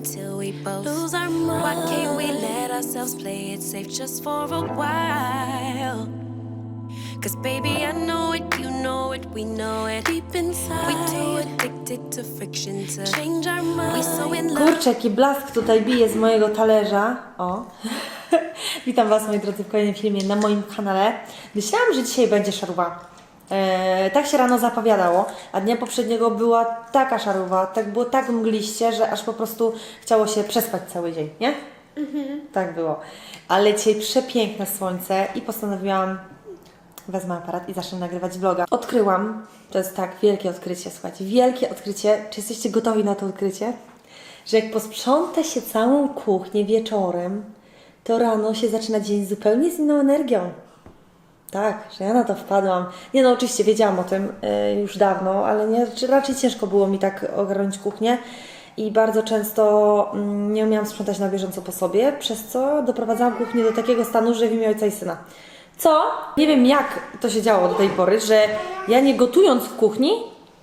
until we both lose our minds. Why can't we let ourselves play it safe just for a while? Cause baby, I know it, you know it, we know it. Deep inside, we too addicted to friction to change our minds. We so in love. Kurczę, jaki blask tutaj bije z mojego talerza. O. Witam Was, moi drodzy, w kolejnym filmie na moim kanale. Myślałam, że dzisiaj będzie szaruwa. E, tak się rano zapowiadało, a dnia poprzedniego była taka szaruwa, tak było tak mgliście, że aż po prostu chciało się przespać cały dzień, nie? Tak było. Ale dzisiaj przepiękne słońce i postanowiłam wezmę aparat i zacznę nagrywać vloga. Odkryłam, to jest tak, wielkie odkrycie, słuchajcie, wielkie odkrycie. Czy jesteście gotowi na to odkrycie? Że jak posprząta się całą kuchnię wieczorem, to rano się zaczyna dzień zupełnie z inną energią. Tak, że ja na to wpadłam. Nie no, oczywiście wiedziałam o tym e, już dawno, ale nie, raczej ciężko było mi tak ogarnąć kuchnię i bardzo często mm, nie umiałam sprzątać na bieżąco po sobie, przez co doprowadzałam kuchnię do takiego stanu, że w imię ojca i syna. Co? Nie wiem jak to się działo do tej pory, że ja nie gotując w kuchni,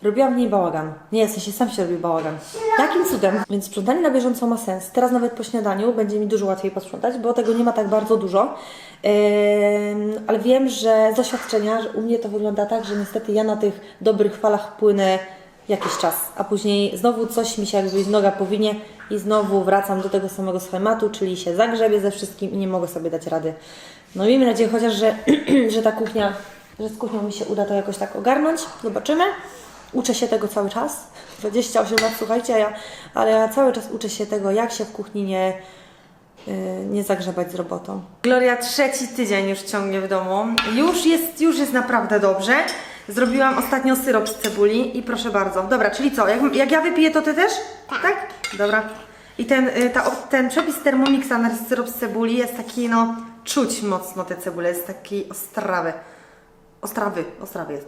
robiłam w niej bałagan. Nie, w sensie sam się robił bałagan. Jakim cudem? Więc sprzątanie na bieżąco ma sens. Teraz nawet po śniadaniu będzie mi dużo łatwiej posprzątać, bo tego nie ma tak bardzo dużo. Ym, ale wiem, że z doświadczenia, że u mnie to wygląda tak, że niestety ja na tych dobrych falach płynę jakiś czas, a później znowu coś mi się jakby z noga powinie i znowu wracam do tego samego schematu, czyli się zagrzebię ze wszystkim i nie mogę sobie dać rady. No miejmy nadzieję chociaż, że, że ta kuchnia, że z kuchnią mi się uda to jakoś tak ogarnąć. Zobaczymy. Uczę się tego cały czas. 28 lat, słuchajcie, a ja, ale ja cały czas uczę się tego, jak się w kuchni nie, yy, nie zagrzebać z robotą. Gloria trzeci tydzień już ciągnie w domu. Już jest, już jest naprawdę dobrze. Zrobiłam ostatnio syrop z cebuli i proszę bardzo. Dobra, czyli co? Jak, jak ja wypiję, to ty też? Tak. Dobra. I ten, y, ta, ten przepis Thermomixa na syrop z cebuli jest taki, no, czuć mocno tę cebulę, jest taki ostrawy. Ostrawy, ostrawy jest.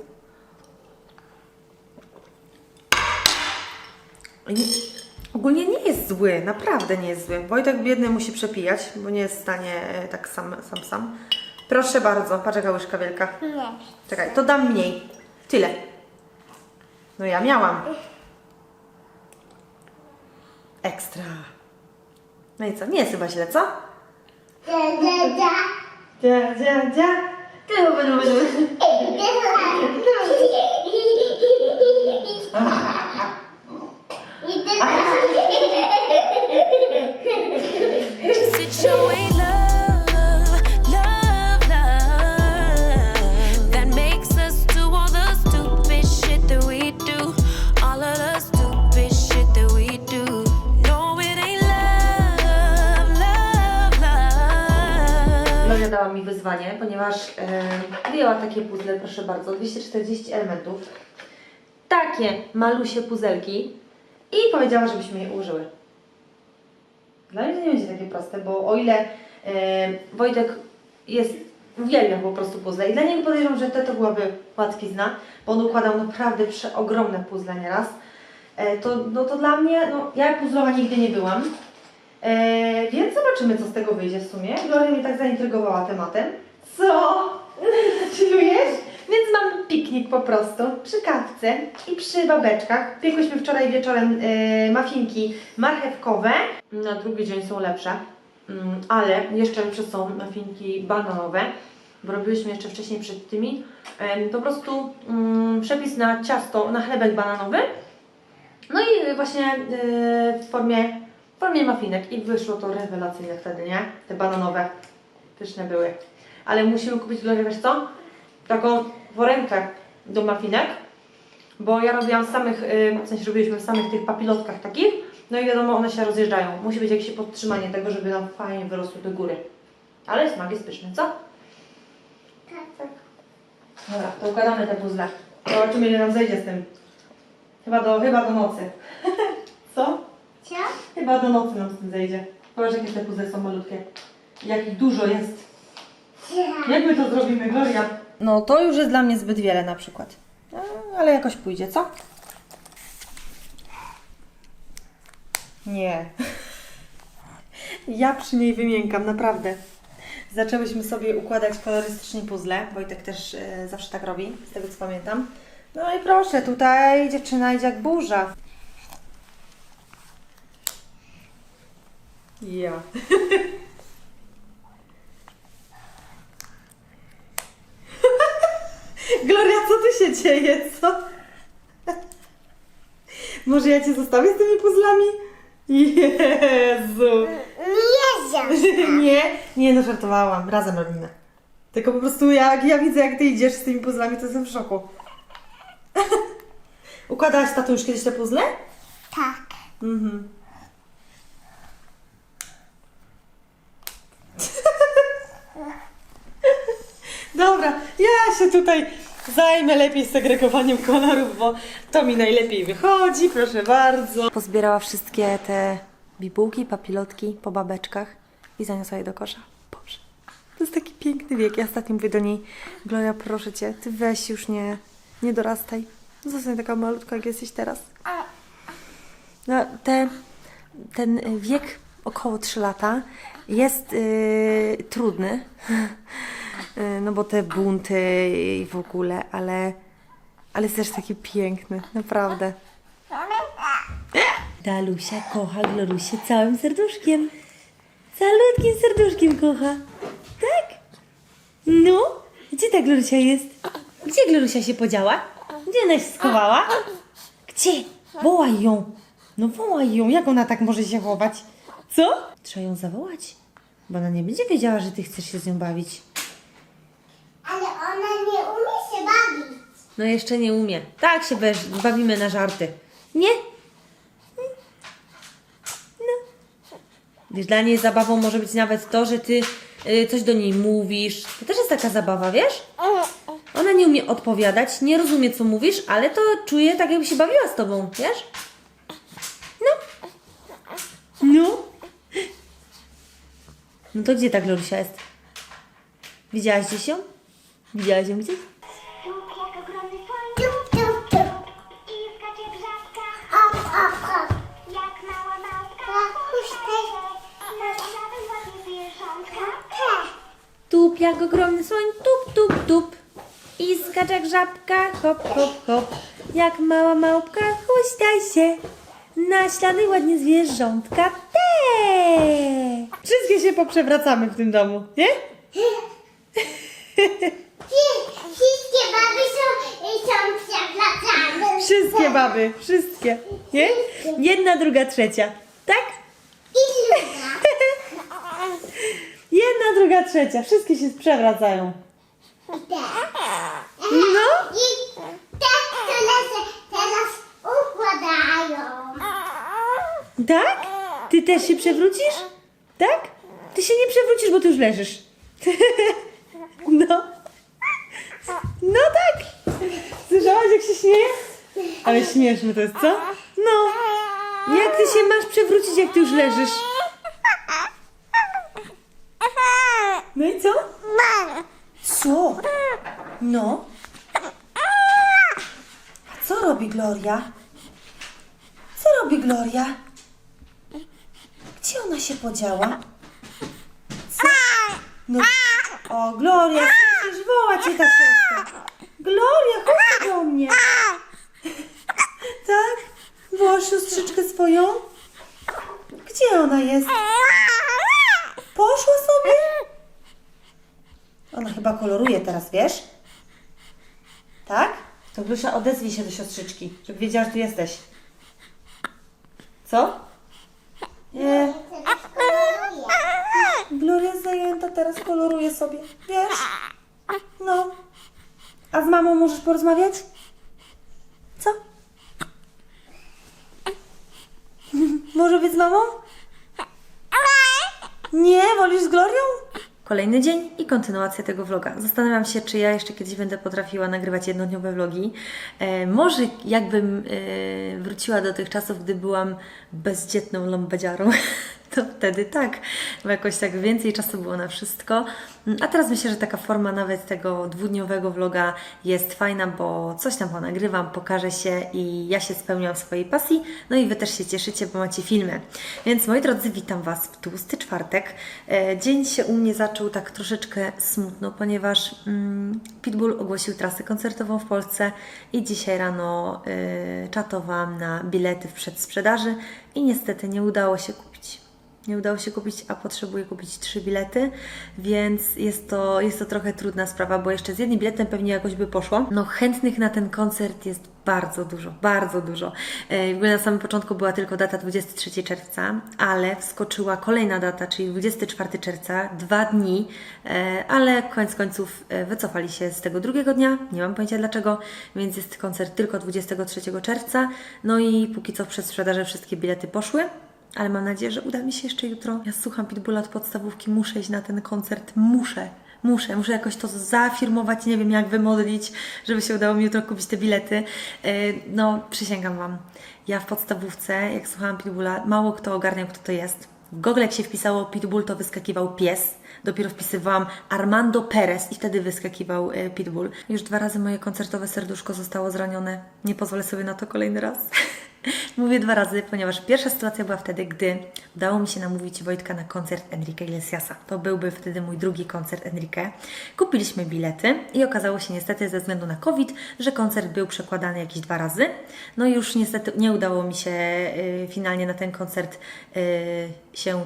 I nie- Ogólnie nie jest zły, naprawdę nie jest zły. Wojtek biedny musi przepijać, bo nie jest w stanie e, tak sam, sam, sam. Proszę bardzo, patrz jaka łyżka wielka. Nie. Czekaj, to dam mniej. Tyle. No ja miałam. Ekstra. No i co? Nie jest chyba źle, co? Da, da, da. Dzia, dzia, dzia. Tylu, tylu, tylu. No, mi wyzwanie, ponieważ e, wyjęła takie puzzle, proszę bardzo, 240 elementów. Takie malusie puzelki i powiedziała, żebyśmy je użyły. Dla mnie to nie będzie takie proste, bo o ile e, Wojtek jest, uwielbia po prostu puzzle i dla niego podejrzewam, że to, to byłaby łatwizna, bo on układał naprawdę przeogromne puzzle nieraz. E, to, no to dla mnie, no ja puzzlowa nigdy nie byłam, e, więc zobaczymy co z tego wyjdzie w sumie. Gloria mnie tak zaintrygowała tematem. Co? Chillujesz? Więc mam piknik po prostu przy kawce i przy babeczkach. Piekłyśmy wczoraj wieczorem e, mafinki marchewkowe. Na drugi dzień są lepsze, Mm, ale jeszcze lepsze są mafinki bananowe, bo robiliśmy jeszcze wcześniej przed tymi. E, po prostu mm, przepis na ciasto, na chlebek bananowy. No i właśnie e, w formie, w formie mafinek i wyszło to rewelacyjne wtedy, nie? Te bananowe, pyszne były. Ale musimy kupić, Gloria, wiesz co? Taką worękę do mafinek, bo ja robiłam samych, y, w sensie robiliśmy w samych tych papilotkach takich, no i wiadomo, one się rozjeżdżają. Musi być jakieś podtrzymanie tego, żeby nam fajnie wyrosły do góry. Ale smak jest pyszny, co? Tak. Dobra, to układamy te puzzle. Zobaczymy, ile nam zejdzie z tym. Chyba do, chyba do nocy. Co? Co? Chyba do nocy nam z tym zejdzie. Zobacz, jakie te puzzle są malutkie. Jak ich dużo jest. Jak my to zrobimy, Gloria? No to już jest dla mnie zbyt wiele na przykład. No, ale jakoś pójdzie, co? Nie. Ja przy niej wymiękam, naprawdę. Zaczęłyśmy sobie układać kolorystycznie puzzle. Wojtek też e, zawsze tak robi, z tego co pamiętam. No i proszę, tutaj dziewczyna idzie jak burza. Ja. Gloria, co tu się dzieje, co? Może ja Cię zostawię z tymi puzzlami? Jezu! Nie Nie, nie, no żartowałam. Razem robimy. Tylko po prostu jak ja widzę, jak Ty idziesz z tymi puzzlami, to jestem w szoku. Układałaś tato już kiedyś te puzzle? Tak. Mhm. Dobra, ja się tutaj zajmę lepiej segregowaniem kolorów, bo to mi najlepiej wychodzi, proszę bardzo. Pozbierała wszystkie te bibułki, papilotki po babeczkach i zaniosła je do kosza. Boże, to jest taki piękny wiek. Ja ostatnio mówię do niej, Gloria, proszę Cię, Ty weź już nie, nie dorastaj. Zostań taka malutka, jak jesteś teraz. No, te, ten wiek około 3 lata jest y, trudny, Y, no bo te bunty i w ogóle, ale, ale jest też taki piękny, naprawdę. Dalusia kocha Glorusię całym serduszkiem. Calutkim serduszkiem kocha. Tak? No? Gdzie ta Glorusia jest? Gdzie Glorusia się podziała? Gdzie ona się schowała? Gdzie? Wołaj ją. No wołaj ją. Jak ona tak może się chować? Co? Trzeba ją zawołać. Bo ona nie będzie wiedziała, że ty chcesz się z nią bawić. Ale ona nie umie się bawić. No jeszcze nie umie. Tak się bawimy na żarty. Nie? No. Dla niej zabawą może być nawet to, że ty y, coś do niej mówisz. To też jest taka zabawa, wiesz? Ona nie umie odpowiadać, nie rozumie, co mówisz, ale to czuje tak, jakby się bawiła z tobą, wiesz? No. No. No to gdzie ta Glorusia jest? Widziałaś gdzieś ją? Widziałaś ją gdzieś? Tup jak ogromny słoń. Tup, tup, tup. I skacze grzadka. Hop, hop, hop. Jak mała małpka. Puszczaj. Na ślady ładnie zwierzątka. Te. Tup jak ogromny słoń, tup, tup, tup. I skacze jak żabka, hop, hop, hop. Jak mała małpka, huśtaj się. Na ślady ładnie zwierzątka te. Wszystkie się poprzewracamy w tym domu, nie? Wszy- Wszystkie baby są, są przewracane. Wszystkie baby, wszystkie, nie? Jedna, druga, trzecia, tak? I druga. Jedna, druga, trzecia, wszystkie się przewracają. Te. No. I te, które się teraz układają. Tak? Ty też się przewrócisz? Tak? Ty się nie przewrócisz, bo ty już leżysz. No. No tak. Słyszałaś, jak się śmieje? Ale śmieszne to jest, co? No. Jak ty się masz przewrócić, jak ty już leżysz? No i co? Co? No. A co robi Gloria? Co robi Gloria? Gdzie ona się podziała? Co? No, o, Gloria, słyszysz, woła cię ta siostra. Gloria, chodź do mnie. Tak? Wołasz siostrzyczkę swoją? Gdzie ona jest? Poszła sobie? Ona chyba koloruje teraz, wiesz? Tak? To Glusia, odezwij się do siostrzyczki, żeby wiedziała, że tu jesteś. Co? Nie. Gloria jest zajęta, teraz koloruje sobie, wiesz? No. A z mamą możesz porozmawiać? Co? Może być z mamą? Nie, wolisz z Glorią? Kolejny dzień i kontynuacja tego vloga. Zastanawiam się, czy ja jeszcze kiedyś będę potrafiła nagrywać jednodniowe vlogi. E, może jakbym e, wróciła do tych czasów, gdy byłam bezdzietną lombadziarą, to wtedy tak, bo jakoś tak więcej czasu było na wszystko. A teraz myślę, że taka forma nawet tego dwudniowego vloga jest fajna, bo coś tam ponagrywam, pokażę się i ja się spełniam swojej pasji, no i Wy też się cieszycie, bo macie filmy. Więc moi drodzy, witam Was w tłusty czwartek. E, Dzień się u mnie zaczął tak troszeczkę smutno, ponieważ mm, Pitbull ogłosił trasę koncertową w Polsce i dzisiaj rano y, czatowałam na bilety w przedsprzedaży i niestety nie udało się kupić. Nie udało się kupić, a potrzebuję kupić trzy bilety, więc jest to, jest to trochę trudna sprawa, bo jeszcze z jednym biletem pewnie jakoś by poszło. No chętnych na ten koncert jest bardzo dużo, bardzo dużo. E, W ogóle na samym początku była tylko data 23 czerwca, ale wskoczyła kolejna data, czyli 24 czerwca, dwa dni, e, ale koniec końców e, wycofali się z tego drugiego dnia, nie mam pojęcia dlaczego, więc jest koncert tylko 23 czerwca, no i póki co w przedsprzedaży wszystkie bilety poszły. Ale mam nadzieję, że uda mi się jeszcze jutro. Ja słucham Pitbulla od podstawówki, muszę iść na ten koncert, muszę. Muszę, muszę jakoś to zaafirmować, nie wiem jak wymodlić, żeby się udało mi jutro kupić te bilety. Yy, No, przysięgam Wam, ja w podstawówce, jak słuchałam Pitbulla, mało kto ogarniał, kto to jest. W Google jak się wpisało Pitbull, to wyskakiwał pies. Dopiero wpisywałam Armando Perez i wtedy wyskakiwał e, Pitbull. Już dwa razy moje koncertowe serduszko zostało zranione. Nie pozwolę sobie na to kolejny raz. Mówię dwa razy, ponieważ pierwsza sytuacja była wtedy, gdy udało mi się namówić Wojtka na koncert Enrique Iglesiasa. To byłby wtedy mój drugi koncert Enrique. Kupiliśmy bilety i okazało się niestety ze względu na COVID, że koncert był przekładany jakieś dwa razy. No i już niestety nie udało mi się y, finalnie na ten koncert y, się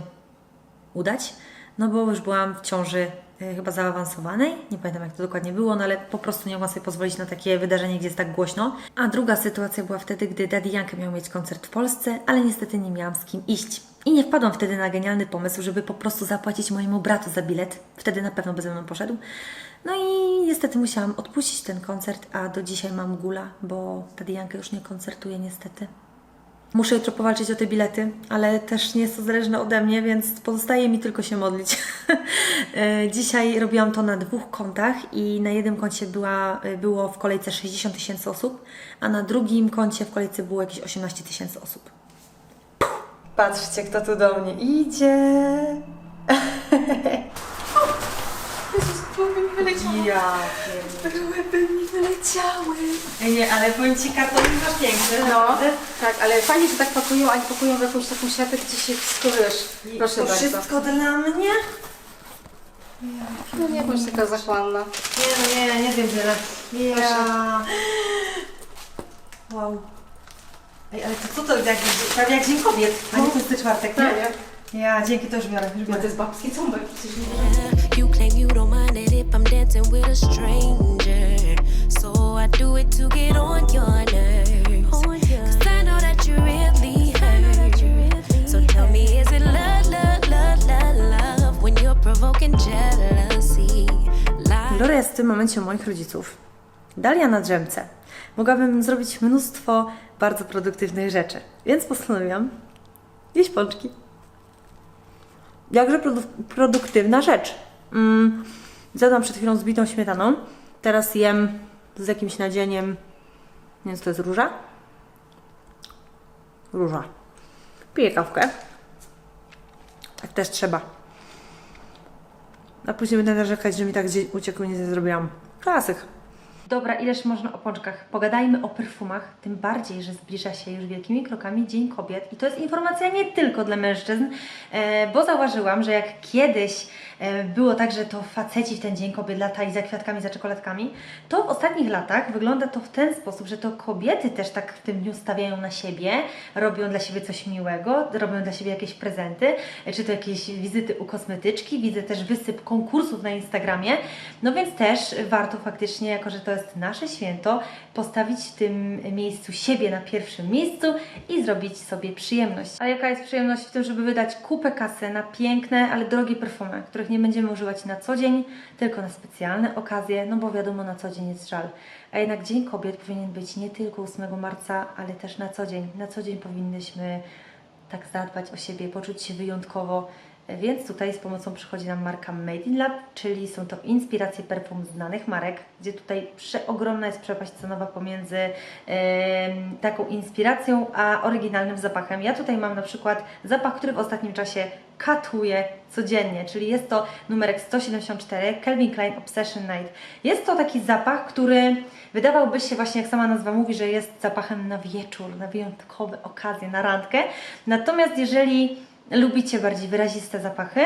udać, no bo już byłam w ciąży e, chyba zaawansowanej, nie pamiętam jak to dokładnie było, no ale po prostu nie mogłam sobie pozwolić na takie wydarzenie, gdzie jest tak głośno. A druga sytuacja była wtedy, gdy Daddy Yankee miał mieć koncert w Polsce, ale niestety nie miałam z kim iść. I nie wpadłam wtedy na genialny pomysł, żeby po prostu zapłacić mojemu bratu za bilet. Wtedy na pewno by ze mną poszedł. No i niestety musiałam odpuścić ten koncert, a do dzisiaj mam gula, bo Daddy Yankee już nie koncertuje niestety. Muszę jutro powalczyć o te bilety, ale też nie jest to zależne ode mnie, więc pozostaje mi tylko się modlić. E, Dzisiaj robiłam to na dwóch kontach i na jednym koncie była, było w kolejce 60 tysięcy osób, a na drugim koncie w kolejce było jakieś 18 tysięcy osób. Puh, Patrzcie, kto tu do mnie idzie. Ja Łeby Nie, ale powiem Ci, karton masz piękny, No, naprawdę. tak, ale fajnie, że tak pakują, a nie pakują w jakąś taką siatę, gdzie się wszystko wiesz. Proszę to bardzo. wszystko dla mnie? No nie bądź taka zachłanna. Nie, no nie, nie wiem wiele. Ja. Wow. Ej, ale to co to jak, prawie jak Dzień Kobiet, a nie pusty czwartek, nie? Ja, dzięki, to już biorę, już No biorę. to jest babski cumbek, przecież nie You claim you don't mind it if I'm dancing with a stranger. So I do it to get on your nerves. Cause I know that you really hurt. So tell me, is it love, love, love, love, love when you're provoking jealousy? Gloria jest w tym momencie u moich rodziców. Dalia na drzemce. Mogłabym zrobić mnóstwo bardzo produktywnych rzeczy, więc postanowiłam jeść pączki. Jakże produ- produktywna rzecz. Mm, zjadłam przed chwilą z bitą śmietaną. Teraz jem z jakimś nadzieniem. Nie wiem, to jest róża? Róża. Piję kawkę. Tak też trzeba. A później będę narzekać, że mi tak gdzieś uciekło, nic nie zrobiłam. Klasyk. Dobra, ileż można o pączkach? Pogadajmy o perfumach, tym bardziej, że zbliża się już wielkimi krokami Dzień Kobiet. I to jest informacja nie tylko dla mężczyzn, e, bo zauważyłam, że jak kiedyś e, było tak, że to faceci w ten Dzień Kobiet latali za kwiatkami, za czekoladkami, to w ostatnich latach wygląda to w ten sposób, że to kobiety też tak w tym dniu stawiają na siebie, robią dla siebie coś miłego, robią dla siebie jakieś prezenty, e, czy to jakieś wizyty u kosmetyczki, widzę też wysyp konkursów na Instagramie, no więc też warto faktycznie, jako że to jest nasze święto, postawić w tym miejscu siebie na pierwszym miejscu i zrobić sobie przyjemność. A jaka jest przyjemność w tym, żeby wydać kupę kasy na piękne, ale drogie perfumy, których nie będziemy używać na co dzień, tylko na specjalne okazje, no bo wiadomo, na co dzień jest żal. A jednak Dzień Kobiet powinien być nie tylko 8 marca, ale też na co dzień. Na co dzień powinnyśmy tak zadbać o siebie, poczuć się wyjątkowo. Więc tutaj z pomocą przychodzi nam marka Made in Lab, czyli są to inspiracje perfum znanych marek, gdzie tutaj przeogromna jest przepaść cenowa pomiędzy em, taką inspiracją a oryginalnym zapachem. Ja tutaj mam na przykład zapach, który w ostatnim czasie katuję codziennie, czyli jest to numerek 174 Calvin Klein Obsession Night. Jest to taki zapach, który wydawałby się właśnie, jak sama nazwa mówi, że jest zapachem na wieczór, na wyjątkowe okazje, na randkę. Natomiast jeżeli lubicie bardziej wyraziste zapachy,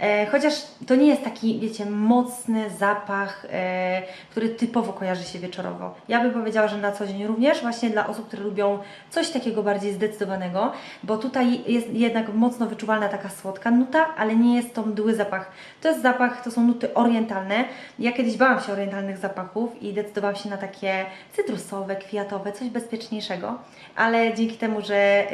e, chociaż to nie jest taki, wiecie, mocny zapach, e, który typowo kojarzy się wieczorowo. Ja bym powiedziała, że na co dzień również, właśnie dla osób, które lubią coś takiego bardziej zdecydowanego, bo tutaj jest jednak mocno wyczuwalna taka słodka nuta, ale nie jest to mdły zapach. To jest zapach, to są nuty orientalne. Ja kiedyś bałam się orientalnych zapachów i decydowałam się na takie cytrusowe, kwiatowe, coś bezpieczniejszego, ale dzięki temu, że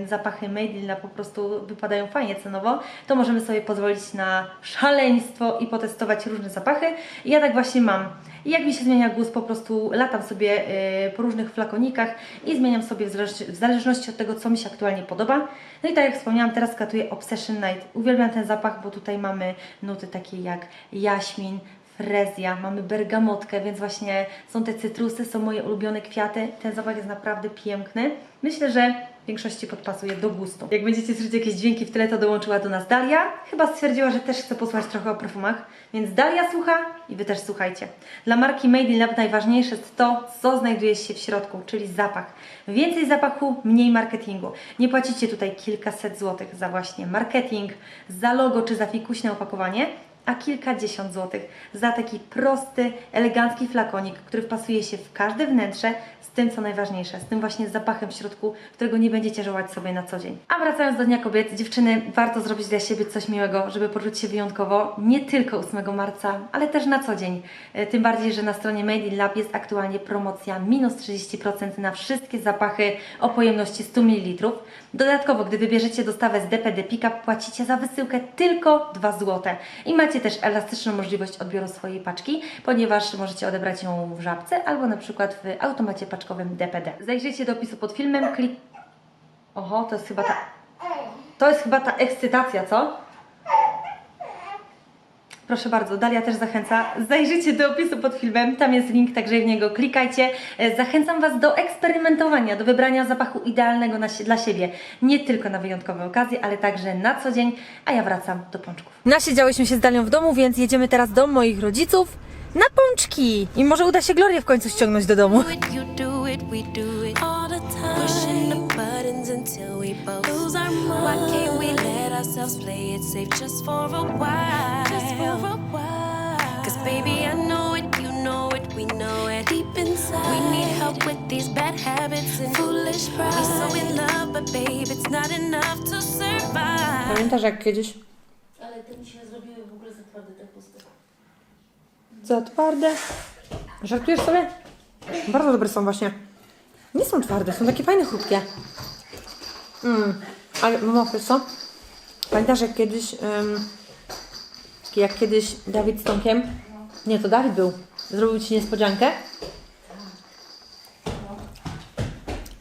ym, zapachy Made in po prostu wypadają fajnie cenowo, to możemy sobie pozwolić na szaleństwo i potestować różne zapachy. I ja tak właśnie mam. I jak mi się zmienia gust, po prostu latam sobie y, po różnych flakonikach i zmieniam sobie w zależności, od tego, co mi się aktualnie podoba. No i tak jak wspomniałam, teraz katuję Obsession Night. Uwielbiam ten zapach, bo tutaj mamy nuty takie jak jaśmin, frezja, mamy bergamotkę, więc właśnie są te cytrusy, są moje ulubione kwiaty. Ten zapach jest naprawdę piękny. Myślę, że w większości podpasuje do gustu. Jak będziecie słyszeć jakieś dźwięki w tle, to dołączyła do nas Daria. Chyba stwierdziła, że też chce posłuchać trochę o perfumach, więc Daria słucha i Wy też słuchajcie. Dla marki Made in Lab najważniejsze jest to, co znajduje się w środku, czyli zapach. Więcej zapachu, mniej marketingu. Nie płacicie tutaj kilkaset złotych za właśnie marketing, za logo czy za fikuśne opakowanie, a kilkadziesiąt złotych za taki prosty, elegancki flakonik, który wpasuje się w każde wnętrze z tym, co najważniejsze, z tym właśnie zapachem w środku, którego nie będziecie żałować sobie na co dzień. A wracając do Dnia Kobiet, dziewczyny, warto zrobić dla siebie coś miłego, żeby poczuć się wyjątkowo, nie tylko 8 marca, ale też na co dzień. E, Tym bardziej, że na stronie Made in Lab jest aktualnie promocja minus 30% na wszystkie zapachy o pojemności 100 ml. Dodatkowo, gdy wybierzecie dostawę z DPD Pickup, płacicie za wysyłkę tylko 2 zł. I macie też elastyczną możliwość odbioru swojej paczki, ponieważ możecie odebrać ją w żabce albo na przykład w automacie paczkowym DPD. Zajrzyjcie do opisu pod filmem, klik... Oho, to jest chyba ta... To jest chyba ta ekscytacja, co? Proszę bardzo, Dalia też zachęca. Zajrzyjcie do opisu pod filmem, tam jest link, także w niego klikajcie. E, Zachęcam Was do eksperymentowania, do wybrania zapachu idealnego na, dla siebie. Nie tylko na wyjątkowe okazje, ale także na co dzień, a ja wracam do pączków. Nasiedziałyśmy się z Dalią w domu, więc jedziemy teraz do moich rodziców na pączki. I może uda się Glorię w końcu ściągnąć do domu. Pushing the buttons until we both lose our mind. Why can't we let ourselves play it safe just for a while? Just for a while. Cause baby, I know it, you know it, we know it. Deep inside, we need help with these bad habits and foolish pride. We're so in love, but babe, it's not enough to survive. Pamiętasz jak kiedyś? Ale te mi się zrobiły w ogóle za twarde te puste. Za twarde. Żartujesz sobie? Bardzo dobre są właśnie. Nie są twarde, są takie fajne, chrupkie. Mm. Ale wiesz co? Pamiętasz jak kiedyś, ym, jak kiedyś Dawid z Tomkiem, nie, to Dawid był, zrobił Ci niespodziankę?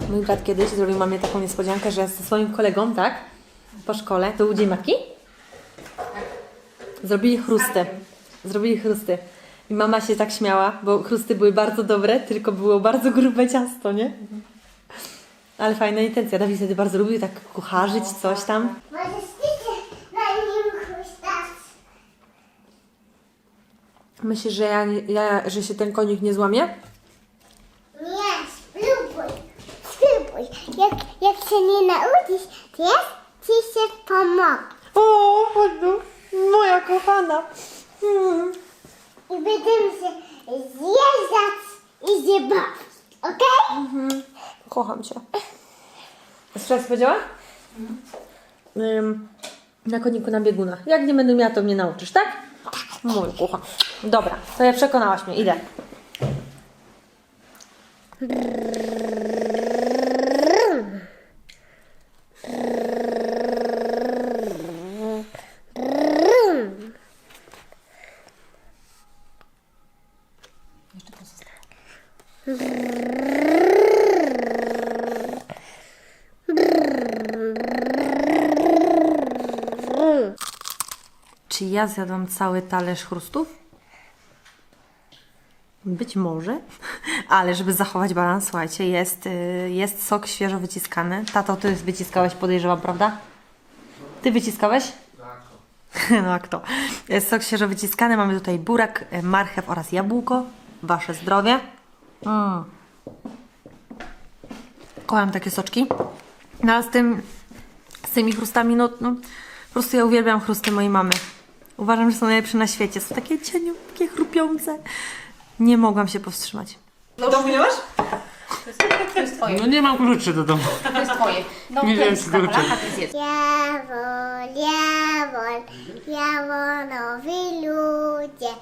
Mój brat kiedyś zrobił mamie taką niespodziankę, że ze swoim kolegą, tak? Po szkole, to był dzień matki? Zrobili chrusty. Zrobili chrusty. I mama się tak śmiała, bo chrusty były bardzo dobre, tylko było bardzo grube ciasto, nie? Ale fajna intencja. Dawid wtedy bardzo lubił tak kucharzyć, coś tam. Możesz ty na nim chustać. Myślisz, że, ja, ja, że się ten konik nie złamie? Nie, spróbuj. Spróbuj. Jak, jak się nie nauczysz, to ja ci się pomogę. O, tu. Moja kochana. Hmm. I będziemy się zjeżdżać i się bawić. Okej? Kocham Cię. Jeszcze raz powiedziała? Ym, na koniku na biegunach. Jak nie będę miała, to mnie nauczysz, tak? Mój kocha. Dobra, to ja przekonałaś mnie. Idę. Czy ja zjadłam cały talerz chrustów? Być może, ale żeby zachować balans, słuchajcie, jest, y, jest sok świeżo wyciskany. Tato, ty wyciskałeś, podejrzewam, prawda? Ty wyciskałeś? No jak to? Jest sok świeżo wyciskany, mamy tutaj burak, y, marchew oraz jabłko. Wasze zdrowie. Mm. Kocham takie soczki. No a z tym, z tymi chrustami, no, no po prostu ja uwielbiam chrusty mojej mamy. Uważam, że są najlepsze na świecie. Są takie cieniutkie, chrupiące. Nie mogłam się powstrzymać. To nie masz? To jest twoje. No nie mam kluczy do domu. To jest twoje. No, Nie to wiem, jest czy to Karola, uczy. a ty zjedz. Jawol, jawol, jawolowi ludzie,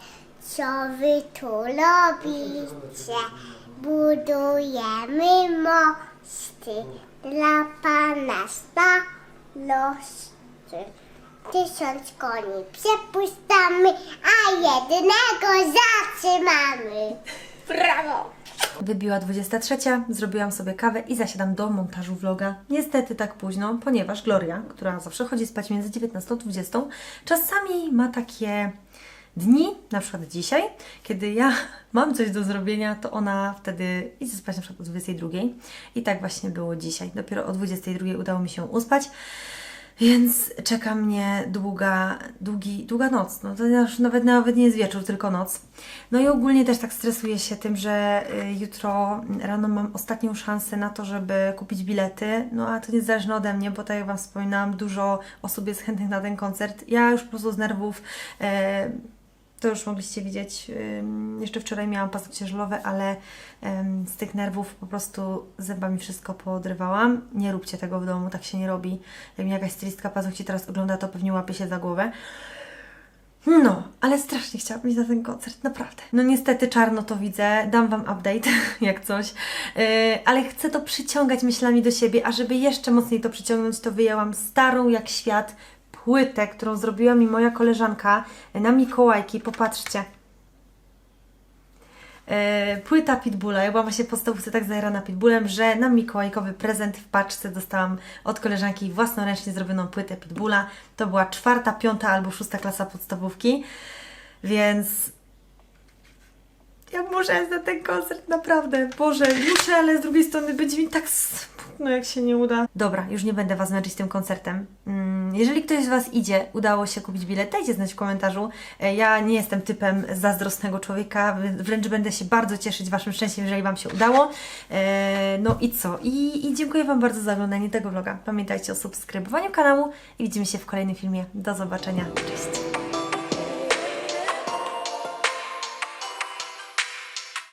co wy tu robicie? Budujemy mosty dla Pana starosty. Tysiąc koni przepuszczamy, a jednego zatrzymamy. Brawo! Wybiła 23, zrobiłam sobie kawę i zasiadam do montażu vloga. Niestety tak późno, ponieważ Gloria, która zawsze chodzi spać między 19 a 20, czasami ma takie dni, na przykład dzisiaj, kiedy ja mam coś do zrobienia, to ona wtedy idzie spać na przykład o 22. I tak właśnie było dzisiaj. Dopiero o 22 udało mi się uspać. Więc czeka mnie długa, długi, długa noc. No to już nawet, nawet nie jest wieczór, tylko noc. No i ogólnie też tak stresuję się tym, że y, jutro rano mam ostatnią szansę na to, żeby kupić bilety. No a to nie ode mnie, bo tak jak Wam wspominałam, dużo osób jest chętnych na ten koncert. Ja już po prostu z nerwów. e, to już mogliście widzieć. Jeszcze wczoraj miałam paznokcie żelowe, ale z tych nerwów po prostu zębami wszystko podrywałam. Nie róbcie tego w domu, tak się nie robi. Jak mnie jakaś stylistka paznokci teraz ogląda, to pewnie łapie się za głowę. No, ale strasznie chciałabym iść na ten koncert, naprawdę. No niestety czarno to widzę, dam Wam update, jak coś, yy, ale chcę to przyciągać myślami do siebie, a żeby jeszcze mocniej to przyciągnąć, to wyjęłam starą jak świat płytę, którą zrobiła mi moja koleżanka na Mikołajki, popatrzcie. E, płyta Pitbulla. Ja byłam właśnie w podstawówce tak zajarana Pitbullem, że na mikołajkowy prezent w paczce dostałam od koleżanki własnoręcznie zrobioną płytę Pitbulla. To była czwarta, piąta albo szósta klasa podstawówki, więc ja muszę na ten koncert, naprawdę. Boże, muszę, ale z drugiej strony będzie mi tak smutno, jak się nie uda. Dobra, już nie będę Was męczyć tym koncertem. Mm, Jeżeli ktoś z Was idzie, udało się kupić bilet, dajcie znać w komentarzu. E, Ja nie jestem typem zazdrosnego człowieka, wrę- wręcz będę się bardzo cieszyć Waszym szczęściem, jeżeli Wam się udało. E, No i co? I, I dziękuję Wam bardzo za oglądanie tego vloga. Pamiętajcie o subskrybowaniu kanału i widzimy się w kolejnym filmie. Do zobaczenia. Cześć!